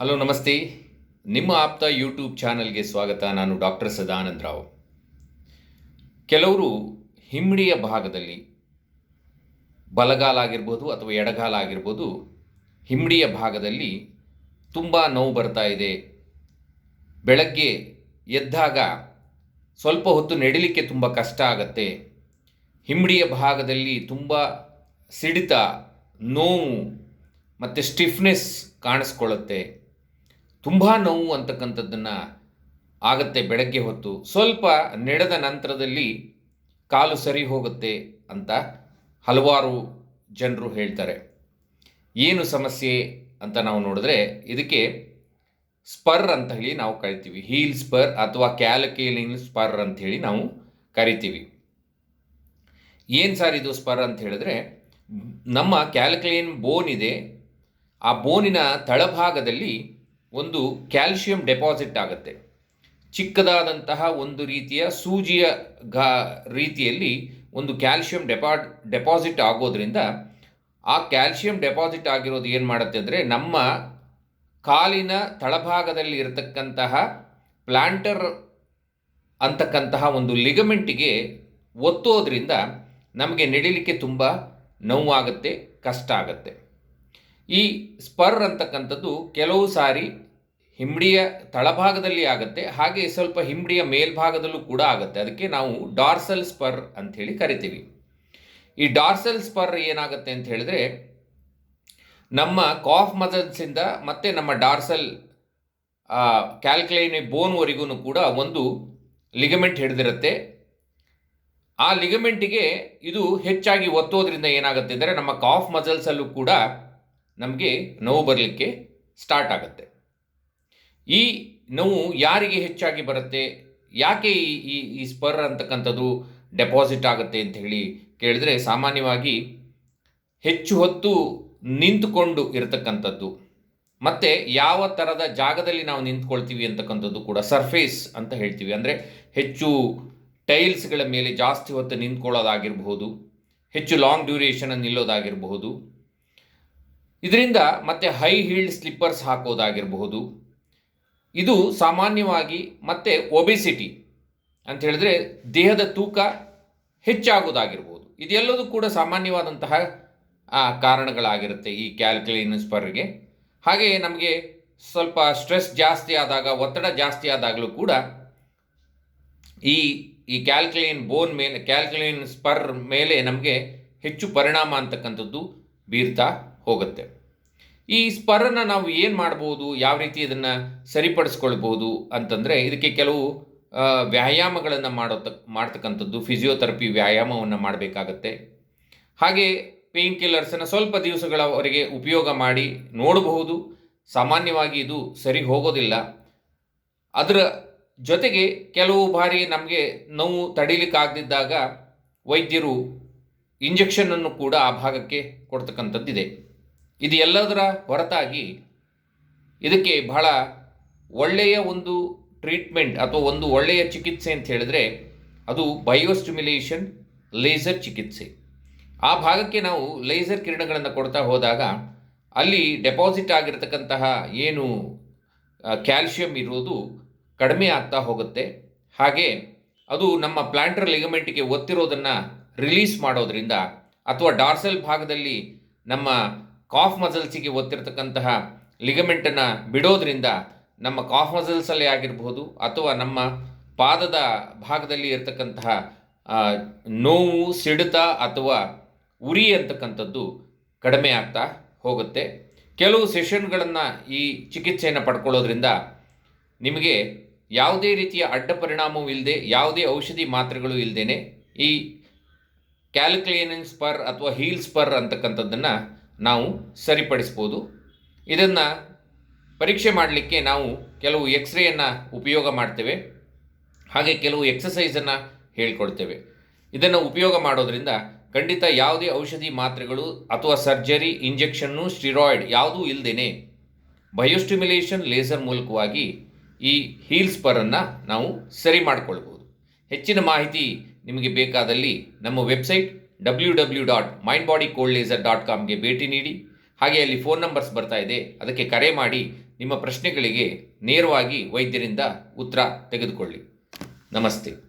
Hello, ನಮಸ್ತೆ. ನಿಮ್ಮ ಆಪ್ತ ಯೂಟ್ಯೂಬ್ ಚಾನಲ್ಗೆ ಸ್ವಾಗತ. ನಾನು ಡಾಕ್ಟರ್ ಸದಾನಂದ ರಾವ್. ಕೆಲವರು ಹಿಮ್ಮಡಿಯ ಭಾಗದಲ್ಲಿ ಬಲಗಾಲ ಆಗಿರ್ಬೋದು ಅಥವಾ ಎಡಗಾಲ ಆಗಿರ್ಬೋದು ಹಿಮ್ಮಡಿಯ ಭಾಗದಲ್ಲಿ ತುಂಬ ನೋವು ಬರ್ತಾ ಇದೆ. ಬೆಳಗ್ಗೆ ಎದ್ದಾಗ ಸ್ವಲ್ಪ ಹೊತ್ತು ನಡಿಲಿಕ್ಕೆ ತುಂಬ ಕಷ್ಟ ಆಗತ್ತೆ. ಹಿಮ್ಮಡಿಯ ಭಾಗದಲ್ಲಿ ತುಂಬ ಸಿಡಿತ ನೋವು ಮತ್ತು ಸ್ಟಿಫ್ನೆಸ್ ಕಾಣಿಸ್ಕೊಳ್ಳುತ್ತೆ. ತುಂಬ ನೋವು ಅಂತಕ್ಕಂಥದ್ದನ್ನು ಆಗತ್ತೆ ಬೆಳಗ್ಗೆ ಹೊತ್ತು. ಸ್ವಲ್ಪ ನಡೆದ ನಂತರದಲ್ಲಿ ಕಾಲು ಸರಿ ಹೋಗುತ್ತೆ ಅಂತ ಹಲವಾರು ಜನರು ಹೇಳ್ತಾರೆ. ಏನು ಸಮಸ್ಯೆ ಅಂತ ನಾವು ನೋಡಿದ್ರೆ ಇದಕ್ಕೆ ಸ್ಪರ್ ಅಂತ ಹೇಳಿ ನಾವು ಕರಿತೀವಿ. ಹೀಲ್ ಸ್ಪರ್ ಅಥವಾ ಕ್ಯಾಲಕೇಲಿನ್ ಸ್ಪರ್ ಅಂತ ಹೇಳಿ ನಾವು ಕರಿತೀವಿ. ಏನು ಸರ್ ಇದು ಸ್ಪರ್ ಅಂತ ಹೇಳಿದ್ರೆ ನಮ್ಮ ಕ್ಯಾಲ್ಕಲೇನ್ ಬೋನ್ ಇದೆ. ಆ ಬೋನಿನ ತಳಭಾಗದಲ್ಲಿ ಒಂದು ಕ್ಯಾಲ್ಶಿಯಂ ಡೆಪಾಸಿಟ್ ಆಗುತ್ತೆ. ಚಿಕ್ಕದಾದಂತಹ ಒಂದು ರೀತಿಯ ಸೂಜಿಯ ಘಾ ರೀತಿಯಲ್ಲಿ ಒಂದು ಕ್ಯಾಲ್ಶಿಯಂ ಡೆಪಾ ಡೆಪಾಸಿಟ್ ಆಗೋದ್ರಿಂದ ಆ ಕ್ಯಾಲ್ಶಿಯಂ ಡೆಪಾಸಿಟ್ ಆಗಿರೋದು ಏನು ಮಾಡುತ್ತೆ ಅಂದರೆ ನಮ್ಮ ಕಾಲಿನ ತಳಭಾಗದಲ್ಲಿ ಇರತಕ್ಕಂತಹ ಪ್ಲಾಂಟರ್ ಅಂತಕ್ಕಂತಹ ಒಂದು ಲಿಗಮೆಂಟಿಗೆ ಒತ್ತೋದ್ರಿಂದ ನಮಗೆ ನಡಿಲಿಕ್ಕೆ ತುಂಬ ನೋವಾಗುತ್ತೆ, ಕಷ್ಟ ಆಗುತ್ತೆ. ಈ ಸ್ಪರ್ ಅಂತಕ್ಕಂಥದ್ದು ಕೆಲವು ಸಾರಿ ಹಿಂಬಡಿಯ ತಳಭಾಗದಲ್ಲಿ ಆಗುತ್ತೆ, ಹಾಗೆ ಸ್ವಲ್ಪ ಹಿಂಬಡಿಯ ಮೇಲ್ಭಾಗದಲ್ಲೂ ಕೂಡ ಆಗುತ್ತೆ. ಅದಕ್ಕೆ ನಾವು ಡಾರ್ಸಲ್ ಸ್ಪರ್ ಅಂಥೇಳಿ ಕರಿತೀವಿ. ಈ ಡಾರ್ಸಲ್ ಸ್ಪರ್ ಏನಾಗುತ್ತೆ ಅಂತ ಹೇಳಿದ್ರೆ, ನಮ್ಮ ಕಾಫ್ ಮಸಲ್ಸಿಂದ ಮತ್ತು ನಮ್ಮ ಡಾರ್ಸಲ್ ಕ್ಯಾಲ್ಕ್ಲೈನ್ ಬೋನ್ವರೆಗೂ ಕೂಡ ಒಂದು ಲಿಗಮೆಂಟ್ ಹಿಡಿದಿರುತ್ತೆ. ಆ ಲಿಗಮೆಂಟಿಗೆ ಇದು ಹೆಚ್ಚಾಗಿ ಒತ್ತೋದ್ರಿಂದ ಏನಾಗುತ್ತೆ ಅಂದರೆ, ನಮ್ಮ ಕಾಫ್ ಮಸಲ್ಸಲ್ಲೂ ಕೂಡ ನಮಗೆ ನೋವು ಬರಲಿಕ್ಕೆ ಸ್ಟಾರ್ಟ್ ಆಗುತ್ತೆ. ಈ ನೋವು ಯಾರಿಗೆ ಹೆಚ್ಚಾಗಿ ಬರುತ್ತೆ? ಯಾಕೆ ಈ ಈ ಸ್ಪರ್ ಅಂತಕ್ಕಂಥದ್ದು ಡೆಪಾಸಿಟ್ ಆಗುತ್ತೆ ಅಂತ ಹೇಳಿ ಕೇಳಿದ್ರೆ ಸಾಮಾನ್ಯವಾಗಿ ಹೆಚ್ಚು ಹೊತ್ತು ನಿಂತುಕೊಂಡು ಇರತಕ್ಕಂಥದ್ದು. ಮತ್ತು ಯಾವ ಥರದ ಜಾಗದಲ್ಲಿ ನಾವು ನಿಂತ್ಕೊಳ್ತೀವಿ ಅಂತಕ್ಕಂಥದ್ದು ಕೂಡ ಸರ್ಫೇಸ್ ಅಂತ ಹೇಳ್ತೀವಿ. ಅಂದರೆ ಹೆಚ್ಚು ಟೈಲ್ಸ್ಗಳ ಮೇಲೆ ಜಾಸ್ತಿ ಹೊತ್ತು ನಿಂತ್ಕೊಳ್ಳೋದಾಗಿರಬಹುದು, ಹೆಚ್ಚು ಲಾಂಗ್ ಡ್ಯೂರೇಷನ್ ನಿಲ್ಲೋದಾಗಿರಬಹುದು. ಇದರಿಂದ ಮತ್ತೆ ಹೈ ಹೀಲ್ಡ್ ಸ್ಲಿಪ್ಪರ್ಸ್ ಹಾಕೋದಾಗಿರಬಹುದು. ಇದು ಸಾಮಾನ್ಯವಾಗಿ ಮತ್ತೆ ಒಬೆಸಿಟಿ ಅಂತ ಹೇಳಿದ್ರೆ ದೇಹದ ತೂಕ ಹೆಚ್ಚಾಗೋದಾಗಿರ್ಬೋದು ಇದೆಲ್ಲದೂ ಕೂಡ ಸಾಮಾನ್ಯವಾದಂತಹ ಕಾರಣಗಳಾಗಿರುತ್ತೆ ಈ ಕ್ಯಾಲ್ಕುಲಿನ್ ಸ್ಪರ್ಗೆ ಹಾಗೆ ನಮಗೆ ಸ್ವಲ್ಪ ಸ್ಟ್ರೆಸ್ ಜಾಸ್ತಿ ಆದಾಗ, ಒತ್ತಡ ಜಾಸ್ತಿ ಆದಾಗಲೂ ಕೂಡ ಈ ಈ ಕ್ಯಾಲ್ಕುಲೇನ್ ಬೋನ್ ಮೇಲೆ ಕ್ಯಾಲ್ಕುಲೇನ್ ಸ್ಪರ್ ಮೇಲೆ ನಮಗೆ ಹೆಚ್ಚು ಪರಿಣಾಮ ಅಂತಕ್ಕಂಥದ್ದು ಬೀರ್ತಾ ಹೋಗುತ್ತೆ. ಈ ಸ್ಪರ್ರನ್ನ ನಾವು ಏನು ಮಾಡ್ಬೋದು, ಯಾವ ರೀತಿ ಇದನ್ನು ಸರಿಪಡಿಸ್ಕೊಳ್ಬೋದು ಅಂತಂದರೆ ಇದಕ್ಕೆ ಕೆಲವು ವ್ಯಾಯಾಮಗಳನ್ನು ಮಾಡೋ ಮಾಡ್ತಕ್ಕಂಥದ್ದು ಫಿಸಿಯೋಥೆರಪಿ ವ್ಯಾಯಾಮವನ್ನು ಮಾಡಬೇಕಾಗತ್ತೆ. ಹಾಗೆ ಪೇಯ್ನ್ ಕಿಲ್ಲರ್ಸನ್ನು ಸ್ವಲ್ಪ ದಿವಸಗಳವರೆಗೆ ಉಪಯೋಗ ಮಾಡಿ ನೋಡಬಹುದು. ಸಾಮಾನ್ಯವಾಗಿ ಇದು ಸರಿ ಹೋಗೋದಿಲ್ಲ. ಅದರ ಜೊತೆಗೆ ಕೆಲವು ಬಾರಿ ನಮಗೆ ನೋವು ತಡೀಲಿಕ್ಕಾಗದಿದ್ದಾಗ ವೈದ್ಯರು ಇಂಜೆಕ್ಷನನ್ನು ಕೂಡ ಆ ಭಾಗಕ್ಕೆ ಕೊಡ್ತಕ್ಕಂಥದ್ದಿದೆ. ಇದು ಎಲ್ಲದರ ಹೊರತಾಗಿ ಇದಕ್ಕೆ ಬಹಳ ಒಳ್ಳೆಯ ಒಂದು ಟ್ರೀಟ್ಮೆಂಟ್ ಅಥವಾ ಒಂದು ಒಳ್ಳೆಯ ಚಿಕಿತ್ಸೆ ಅಂತ ಹೇಳಿದ್ರೆ ಅದು ಬಯೋಸ್ಟಿಮ್ಯುಲೇಷನ್ ಲೇಸರ್ ಚಿಕಿತ್ಸೆ. ಆ ಭಾಗಕ್ಕೆ ನಾವು ಲೇಸರ್ ಕಿರಣಗಳನ್ನು ಕೊಡ್ತಾ ಹೋದಾಗ ಅಲ್ಲಿ ಡೆಪಾಸಿಟ್ ಆಗಿರತಕ್ಕಂತಹ ಏನು ಕ್ಯಾಲ್ಶಿಯಂ ಇರೋದು ಕಡಿಮೆ ಆಗ್ತಾ ಹೋಗುತ್ತೆ. ಹಾಗೆ ಅದು ನಮ್ಮ ಪ್ಲಾಂಟರ್ ಲಿಗಮೆಂಟ್ಗೆ ಒತ್ತಿರೋದನ್ನು ರಿಲೀಸ್ ಮಾಡೋದ್ರಿಂದ ಅಥವಾ ಡಾರ್ಸೆಲ್ ಭಾಗದಲ್ಲಿ ನಮ್ಮ ಕಾಫ್ ಮಸಲ್ಸಿಗೆ ಒತ್ತಿರತಕ್ಕಂತಹ ಲಿಗಮೆಂಟನ್ನು ಬಿಡೋದ್ರಿಂದ ನಮ್ಮ ಕಾಫ್ ಮಸಲ್ಸಲ್ಲಿ ಆಗಿರಬಹುದು ಅಥವಾ ನಮ್ಮ ಪಾದದ ಭಾಗದಲ್ಲಿ ಇರತಕ್ಕಂತಹ ನೋವು, ಸಿಡಿತ ಅಥವಾ ಉರಿ ಅಂತಕ್ಕಂಥದ್ದು ಕಡಿಮೆ ಆಗ್ತಾ ಹೋಗುತ್ತೆ. ಕೆಲವು ಸೆಷನ್ಗಳನ್ನು ಈ ಚಿಕಿತ್ಸೆಯನ್ನು ಪಡ್ಕೊಳ್ಳೋದ್ರಿಂದ ನಿಮಗೆ ಯಾವುದೇ ರೀತಿಯ ಅಡ್ಡ ಪರಿಣಾಮವೂ ಇಲ್ಲದೆ ಯಾವುದೇ ಔಷಧಿ ಮಾತ್ರೆಗಳು ಇಲ್ಲದೇ ಈ ಕ್ಯಾಲ್ಕುಲೇನಿನ್ ಸ್ಪರ್ ಅಥವಾ ಹೀಲ್ ಸ್ಪರ್ ಅಂತಕ್ಕಂಥದ್ದನ್ನು ನಾವು ಸರಿಪಡಿಸ್ಬೋದು. ಇದನ್ನು ಪರೀಕ್ಷೆ ಮಾಡಲಿಕ್ಕೆ ನಾವು ಕೆಲವು ಎಕ್ಸ್ರೇಯನ್ನು ಉಪಯೋಗ ಮಾಡ್ತೇವೆ. ಹಾಗೆ ಕೆಲವು ಎಕ್ಸಸೈಸನ್ನು ಹೇಳಿಕೊಳ್ತೇವೆ ಇದನ್ನು ಉಪಯೋಗ ಮಾಡೋದ್ರಿಂದ ಖಂಡಿತ ಯಾವುದೇ ಔಷಧಿ ಮಾತ್ರೆಗಳು ಅಥವಾ ಸರ್ಜರಿ, ಇಂಜೆಕ್ಷನ್ನು ಸ್ಟಿರಾಯ್ಡ್ ಯಾವುದೂ ಇಲ್ಲದೇ ಬಯೋಸ್ಟಿಮ್ಯುಲೇಷನ್ ಲೇಸರ್ ಮೂಲಕವಾಗಿ ಈ ಹೀಲ್ ಸ್ಪರನ್ನು ನಾವು ಸರಿ ಮಾಡಿಕೊಳ್ಬೋದು. ಹೆಚ್ಚಿನ ಮಾಹಿತಿ ನಿಮಗೆ ಬೇಕಾದಲ್ಲಿ ನಮ್ಮ website W W dot mind body cold laser dot ಕಾಮ್ಗೆ ಭೇಟಿ ನೀಡಿ. ಹಾಗೆ ಅಲ್ಲಿ ಫೋನ್ ನಂಬರ್ಸ್ ಬರ್ತಾ ಇದೆ. ಅದಕ್ಕೆ ಕರೆ ಮಾಡಿ ನಿಮ್ಮ ಪ್ರಶ್ನೆಗಳಿಗೆ ನೇರವಾಗಿ ವೈದ್ಯರಿಂದ ಉತ್ತರ ತೆಗೆದುಕೊಳ್ಳಿ. ನಮಸ್ತೆ.